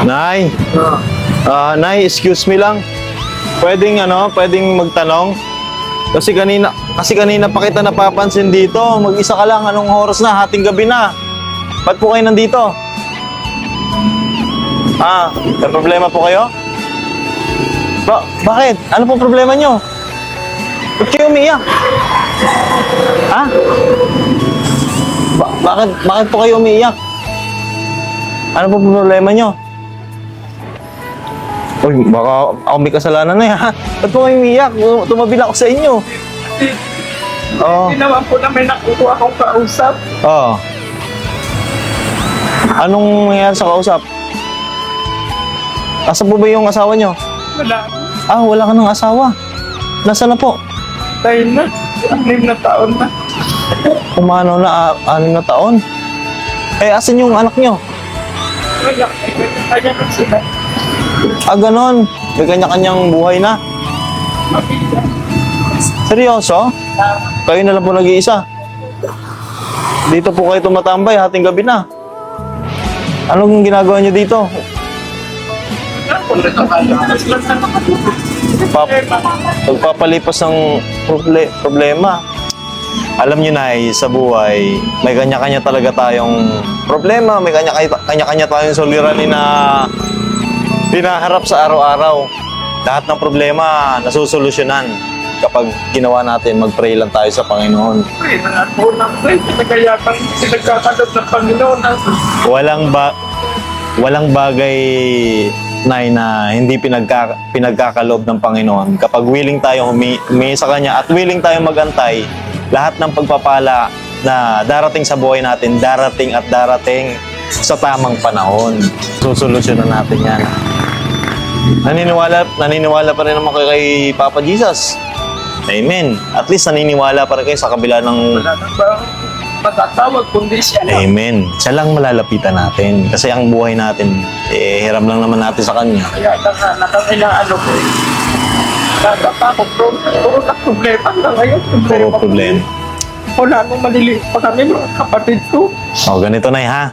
Nay, ah, Nay, excuse me lang. Pwedeng ano, pwedeng magtanong? Kasi kanina, kasi kanina pa kita napapansin dito. Mag-isa ka lang, anong oras na? Hating gabi na. Ba't po kayo nandito? Ah, may problema po kayo? Ba bakit? Ano po problema nyo? Ba't kayo umiiyak? Ha? Ba- bakit, bakit po kayo umiiyak? Ano po problema nyo? Uy, baka ako may kasalanan na eh, ha? Ba't po kayo umiiyak? Tumabi lang ako sa inyo. Oo. Hindi naman po na may nakukuha akong kausap. Oo. Anong nangyayari sa kausap? Asa po ba yung asawa nyo? Wala. Ah, wala ka ng asawa. Nasaan na po? Tayo na. Anim na taon na. Kumano na, ah, anim na taon. Eh, asan yung anak nyo? Wala. Kaya na sila. Ah, ganon. May kanya-kanyang buhay na. Seryoso? Kayo na lang po nag-iisa. Dito po kayo tumatambay, hating gabi na. Anong ginagawa nyo dito? Pap pagpapalipas ng proble- problema. Alam nyo na, sa buhay, may kanya-kanya talaga tayong problema, may kanya-kanya tayong suliranin na hinaharap sa araw-araw. Lahat ng problema nasusolusyonan kapag ginawa natin, mag-pray lang tayo sa Panginoon. Pray na po ng pray. Ng Panginoon. Walang ba walang bagay Nay, na hindi pinagka, pinagkakaloob ng Panginoon. Kapag willing tayo humi, humingi sa Kanya at willing tayo magantay, lahat ng pagpapala na darating sa buhay natin, darating at darating sa tamang panahon. Susolusyonan natin yan. Naniniwala, naniniwala pa rin naman kayo kay Papa Jesus. Amen. At least naniniwala pa rin kayo sa kabila ng matatawag kundi siya lang. Amen. Siya lang malalapitan natin. Kasi ang buhay natin, eh, hiram lang naman natin sa Kanya. Kaya na nga, nakakailangan ko eh. Nagapa ko. Puro na problema na ngayon. Puro problem. Wala nung maliliit pa kami mga kapatid ko. O, ganito na ha.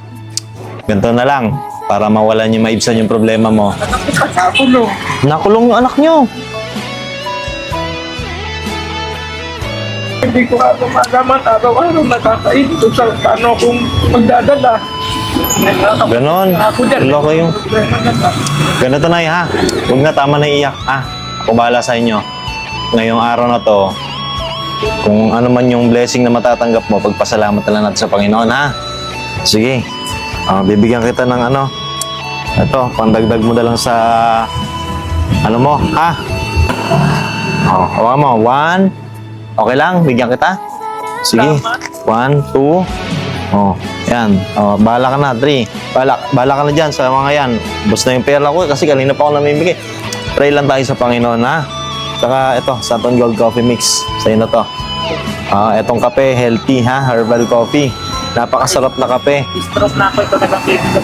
Ganito na lang. Para mawalan niyo, maibsan yung problema mo. Nakakagulo. Nakulong yung anak niyo. Hindi ko nga gumagaman araw-araw nakakain kung sa paano kung magdadala. Ganon. Loko yung... Ganito na ha. Huwag na tama na iyak. Ha? Ako bahala sa inyo. Ngayong araw na to, kung ano man yung blessing na matatanggap mo, pagpasalamat na lang natin sa Panginoon, ha? Sige. Ah, bibigyan kita ng ano. Ito, pandagdag mo na lang sa... Ano mo, ha? Oh, hawakan mo. One. Okay lang, bigyan kita. Sige. One, two. Oh, yan. Oh, bahala ka na. Three. Bahala, bahala ka na dyan sa mga yan. Basta yung pera ko kasi kanina pa ako namimigay. Pray lang tayo sa Panginoon, ha? Saka ito, Saturn Gold Coffee Mix. Sa'yo na to. Ah, etong kape, healthy ha, herbal coffee. Napakasarap na kape. Stroke na ako ito nagkakita.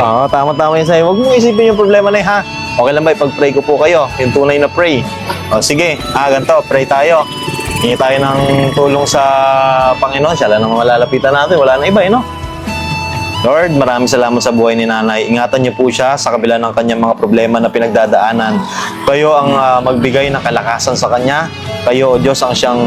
Oo, tama-tama yun sa'yo. Huwag mo isipin yung problema na yun, ha? Okay lang ba, ipag-pray ko po kayo. Yung tunay na pray. O, sige. Ah, ganito, pray tayo. Hingi tayo ng tulong sa Panginoon. Siya lang naman malalapitan natin. Wala na iba, eh, no? Lord, maraming salamat sa buhay ni Nanay. Ingatan niyo po siya sa kabila ng kanyang mga problema na pinagdadaanan. Kayo ang ah, magbigay ng kalakasan sa kanya. Kayo, O Diyos, ang siyang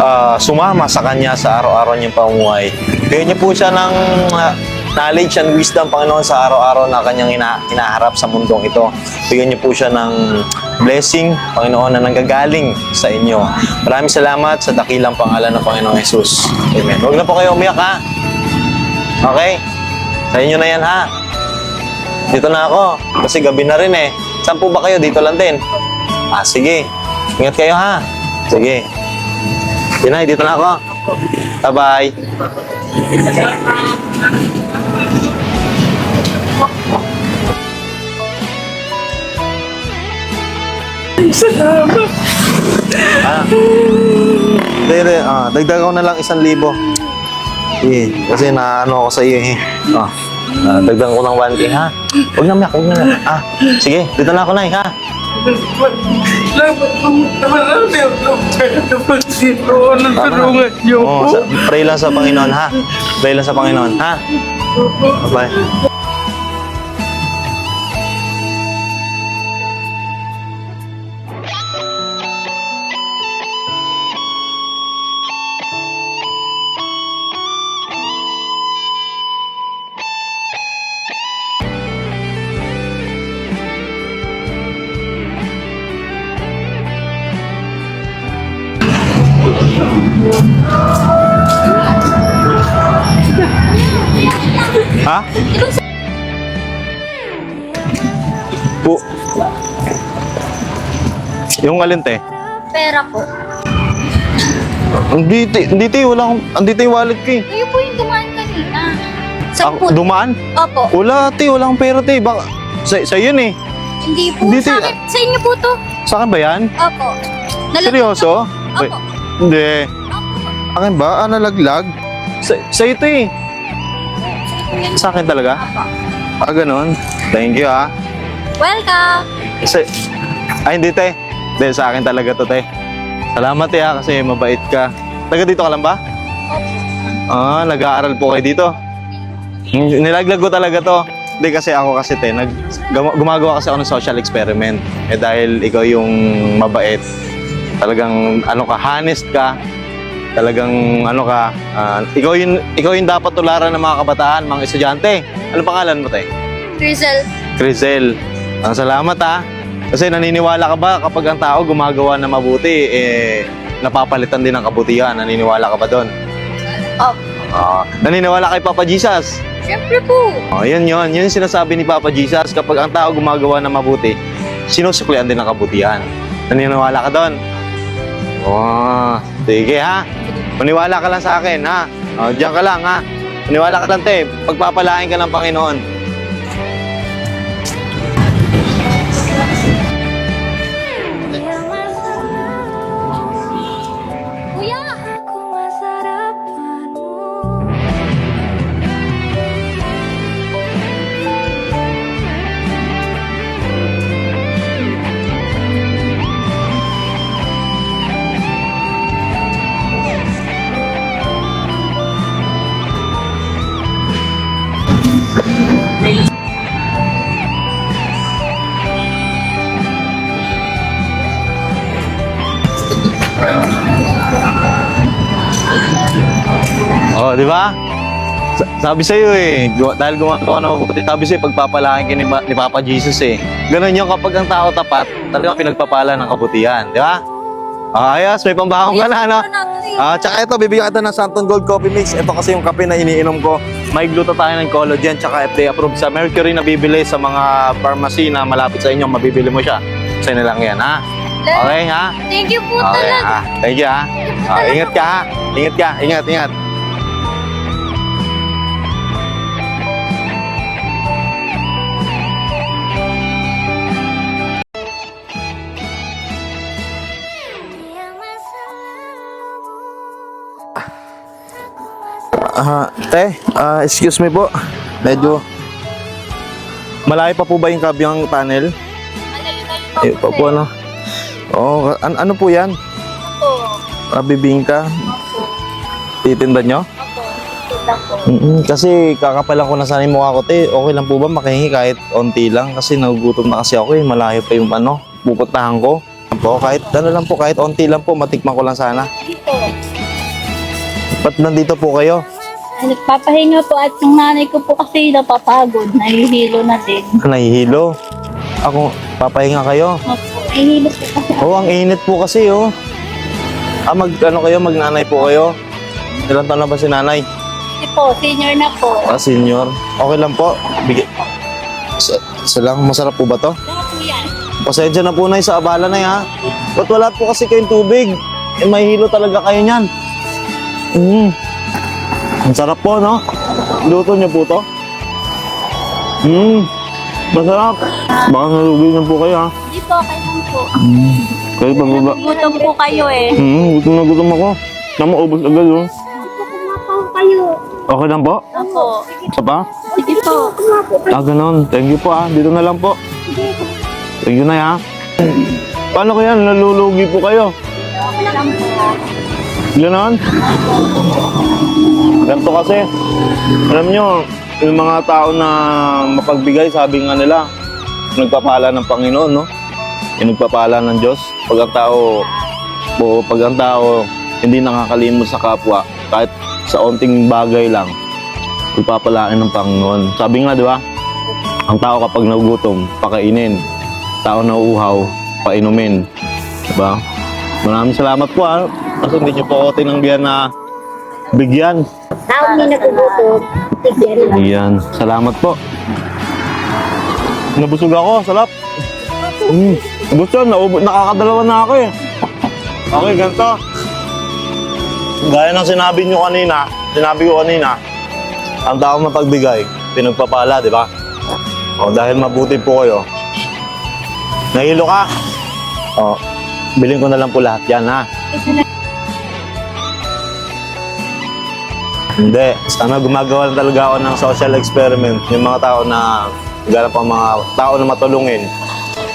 ah, sumama sa kanya sa araw-araw niyang pamumuhay. Bigyan niyo po siya ng ah, knowledge and wisdom, Panginoon, sa araw-araw na kanyang hina- hinaharap sa mundong ito. Bigyan niyo po siya ng blessing, Panginoon, na nanggagaling sa inyo. Maraming salamat sa dakilang pangalan ng Panginoong Jesus. Amen. Huwag na po kayo umiyak, ha? Okay? Sa inyo na yan, ha? Dito na ako. Kasi gabi na rin, eh. Saan po ba kayo? Dito lang din. Ah, sige. Ingat kayo, ha? Sige. Tinay, dito na ako. Bye-bye. Salamat. Ah. Hindi. Ah, dagdag ko na lang isang libo. Eh, kasi naano ako sa iyo eh. Ah, ah, dagdag ko ng 1K ha. Huwag na miyak, huwag na miyak. Ah, sige, dito na ako na ha. Salamat po. Marami ang dito. Anong tulungan niyo po? sa, pray lang sa Panginoon ha. Pray lang sa Panginoon ha. Bye. Po. Yung alin, te? Pera po. Hindi, te. Hindi, te. Wala akong... Andito yung wallet ko eh. Kayo po yung dumaan kanina. Sa Ako, dumaan? Opo. Wala, te. Wala akong pera, te. Baka... Sa, sa yun eh. Hindi po. Hindi, sa, te- akin, sa inyo po to. Sa akin ba yan? Opo. Nalaglag Seryoso? po. Wait, Opo. hindi. Opo. Akin ba? Ah, nalaglag? Sa, sa ito eh. Sa akin talaga? Opo. Ah, ganun. Thank you, ah. Welcome. Sa, ay, hindi, te. Hindi, sa akin talaga to, te. Salamat, te, kasi mabait ka. Taga dito ka lang ba? Ah, nag-aaral po kayo dito. Nilaglag ko talaga to. Hindi kasi ako kasi te, nag, gum- gumagawa kasi ako ng social experiment. Eh dahil ikaw yung mabait, talagang ano ka, honest ka, talagang ano ka, ah, ikaw yung ikaw yung dapat tularan ng mga kabataan, mga estudyante. Ano pangalan mo te? Rizal. Crizel. Ang salamat ha. Kasi naniniwala ka ba kapag ang tao gumagawa na mabuti, eh, napapalitan din ng kabutihan. Naniniwala ka ba doon? Opo. Ah, naniniwala kay Papa Jesus? Siyempre po. Oh, yun yun. Yun yung sinasabi ni Papa Jesus. Kapag ang tao gumagawa na mabuti, sinusuklian din ng kabutihan. Naniniwala ka doon? Oh, sige ha. Maniwala ka lang sa akin ha. Oh, diyan ka lang ha. Maniwala ka lang te. Pagpapalain ka ng Panginoon. Di ba? Sa- Sabi sa iyo eh, dahil gumagawa ng mabuti, sabi sa iyo, pagpapalain ka ni, ni Papa Jesus eh. Ganun yung kapag ang tao tapat, talagang pinagpapala ng kabutihan, di ba? Ah, ayos, may pambahong ka na, ano? Ah, tsaka ito, bibigyan kita ng Santon Gold Coffee Mix. Ito kasi yung kape na iniinom ko. May gluta tayo ng collagen, tsaka FDA approved sa Mercury na bibili sa mga pharmacy na malapit sa inyo, mabibili mo siya. Sa inyo lang yan, ha? Okay, ha? Thank you po Okay, talaga. ha? Thank you, ha? Ah, ingat ka, ha? Ingat ka, ingat, ingat. Ah, te, ah, excuse me po. Medyo malayo pa po ba yung kabyang tunnel? Malayo-layo Eh, pa po ano? Oo, an- ano po yan? po. Ah, bibingka? Opo. Titinda nyo? Opo. Kita po. mm kasi kakapalan ko na sana yung mukha ko, te. Okay lang po ba makahingi kahit onti lang? Kasi nagugutom na kasi ako eh. Malayo pa yung ano, pupuntahan ko. Po, kahit ano lang po, kahit onti lang po, matikman ko lang sana. Dito. Ba't nandito po kayo? Nagpapahinga po at yung nanay ko po kasi napapagod. Nahihilo na din. Nahihilo. Ako, papahinga kayo. Opo. Nahihilo po kasi. Oo, ang init po kasi, oh. Ah, mag, ano kayo, magnanay po kayo? Ilan taon na ba si nanay? Kasi po, senior na po. Ah, senior. Okay lang po. Bigay. Isa, isa lang, masarap po ba to? Lahat po yan. Pasensya na po na sa abala na ha. Ba't wala po kasi kayong tubig? Eh, may hilo talaga kayo niyan. Mm. Ang sarap po, no? Luto niyo po to? Mm. Masarap. Baka nalugi na po kayo, ha? Hindi po, okay lang po. Kayo pa ba? Gutom po kayo eh. Hmm, gutom na gutom ako. Namaubos agad, oh. Kayo. Okay lang po? Opo. Isa pa? Sige po. Ah, ganun. Thank you po, ah. Dito na lang po. Thank you na, ha. Paano kaya? Nalulugi po kayo? Okay lang po. Ganon? Ganito kasi, alam nyo, yung mga tao na mapagbigay, sabi nga nila, nagpapala ng Panginoon, no? Yung nagpapala ng Diyos. Pag ang tao, o pag ang tao hindi nakakalimot sa kapwa, kahit sa onting bagay lang, ipapalain ng Panginoon. Sabi nga, di ba? Ang tao kapag nagugutom, pakainin. Tao na uhaw, painumin. Di ba? Maraming salamat po ha. Kasi hindi niyo po ako tinanggihan na bigyan. Tao may nagugutom. Lang. Ayan. Salamat po. Nabusog ako. Salap. Mm. Gusto, naubo, nakakadalawa na ako eh. Okay, ganito. Gaya ng sinabi nyo kanina, sinabi ko kanina, ang tao mapagbigay, pinagpapala, di ba? O, dahil mabuti po kayo. Nahilo ka? O, bilhin ko na lang po lahat yan, ha? Hindi. Sana gumagawa na talaga ako ng social experiment. Yung mga tao na ganap ang mga tao na matulungin.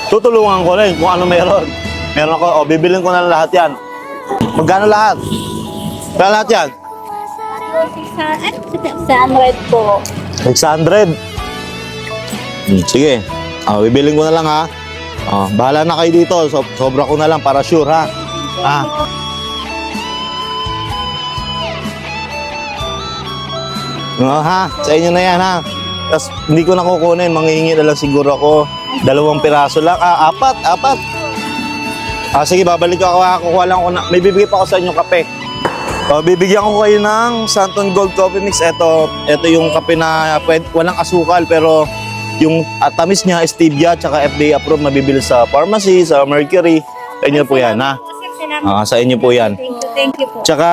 Tutulungan ko rin kung ano meron. Meron ako, o bibilin ko na lahat yan. Magkano lahat? Kaya lahat yan? Sa, ano, sa Android po. 600. Hmm, sige. Ah, bibilin ko na lang ha. Ah, bahala na kayo dito. So, sobra ko na lang para sure ha. Ah. Oh, ha? Sa inyo na yan ha. Tapos hindi ko na kukunin. Manghihingi na lang siguro ako. Dalawang piraso lang. Ah, apat. Apat. Ah, sige, babalik ako. ha. Kukuha lang ako na. May bibigay pa ako sa inyong kape. Oh, bibigyan ko kayo ng Santon Gold Coffee Mix. Ito, ito yung kape na pwed, walang asukal pero yung at tamis niya stevia tsaka FDA approved mabibili sa pharmacy, sa Mercury. Sa inyo po yan, ha? Ah, sa inyo po yan. Thank you, thank you po. Tsaka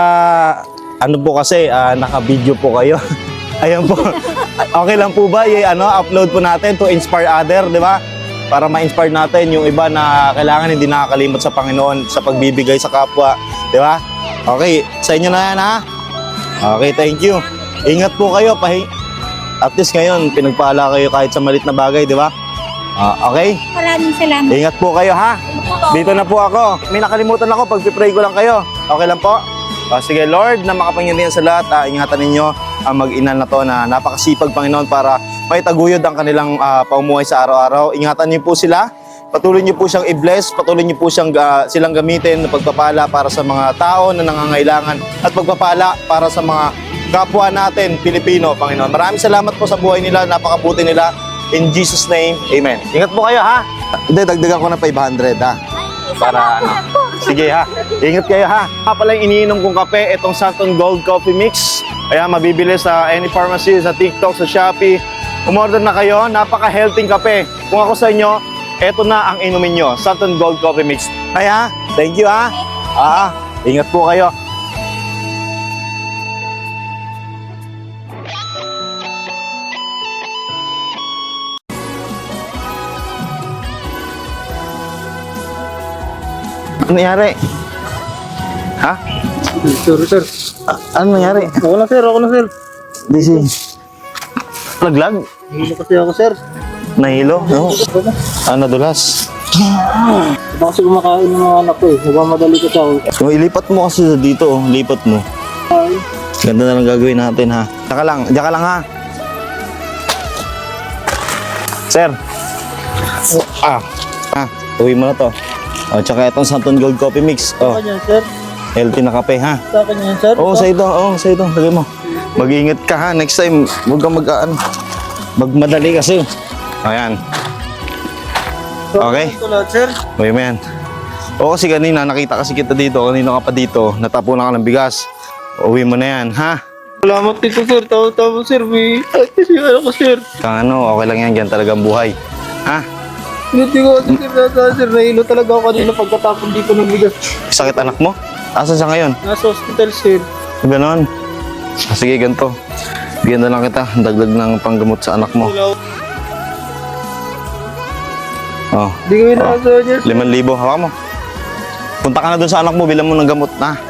ano po kasi ah, naka-video po kayo. Ayan po. okay lang po ba i ano upload po natin to inspire other, di ba? Para ma-inspire natin yung iba na kailangan hindi nakakalimot sa Panginoon sa pagbibigay sa kapwa, di ba? Okay, sa inyo na yan ha. Okay, thank you. Ingat po kayo pahi At least ngayon pinagpala kayo kahit sa malit na bagay, di ba? Ah, okay? Maraming salamat. Ingat po kayo ha. Dito na po ako. May nakalimutan ako. Pag-pray ko lang kayo. Okay lang po? Ah, sige, Lord, na makapangyarihan sa lahat, ah, ingatan ninyo ang mag-ina na to na napakasipag, Panginoon, para may taguyod ang kanilang ah, paumuhay sa araw-araw. Ingatan niyo po sila. Patuloy niyo po siyang i-bless. Patuloy niyo po siyang, ah, silang gamitin na pagpapala para sa mga tao na nangangailangan at pagpapala para sa mga kapwa natin, Pilipino, Panginoon. Maraming salamat po sa buhay nila. Napakabuti nila. In Jesus' name, Amen. Ingat po kayo, ha? Hindi, dagdagan ko na 500, ha? Para ano. Sige ha. Ingat kayo ha. Ha pala yung iniinom kong kape, itong Santon Gold Coffee Mix. Ayan, mabibili sa any pharmacy, sa TikTok, sa Shopee. Umorder na kayo, napaka-healthy kape. Kung ako sa inyo, eto na ang inumin nyo, Santon Gold Coffee Mix. Kaya, thank you ha. Ah, ingat po kayo. Nangyari? Ha? Sir, sir. A- ano nangyari? Ako na sir, ako na sir. Busy. Laglag? Hindi kasi ako sir. Nahilo? No. Ano, dulas? Ito kasi kumakain ng mga anak ko eh. Nagmamadali ko sa ako. So, ilipat mo kasi sa dito, oh. lipat mo. Ganda na lang gagawin natin, ha? Tsaka lang, diyan ka lang, ha? Sir. Ah. Ah, uwi mo na to. Oh, tsaka itong Santon Gold Coffee Mix. Oh, Sa kanya sir. healthy na kape, ha? Sa kanya sir. Oo, oh, sa ito. Oo, sa ito. Lagay mo. Mag-iingat ka, ha? Next time, huwag kang mag, ano, magmadali kasi. Ayan. Okay. Ito lahat sir. Uy, man. Oo, kasi kanina, nakita kasi kita dito. Kanina ka pa dito. Natapunan ka ng bigas. Uwi mo na yan, ha? Salamat dito sir. Tawa-tawa sir. May ay kasi ano ko sir. Kang ano, okay lang yan. Yan talagang buhay. Ha? Hindi ko kasi sir nasa sir. Nahilo talaga ako kanina pagkatapon dito ng bigas. Sakit anak mo? Asan siya ngayon? Nasa hospital sir. Ganon. Ah, sige, ganito. Bigyan na lang kita. Dagdag ng panggamot sa anak mo. Wala. Oh, Hindi ko inaasahan niya liman libo. Hawak mo. Punta ka na dun sa anak mo. Bilang mo ng gamot na.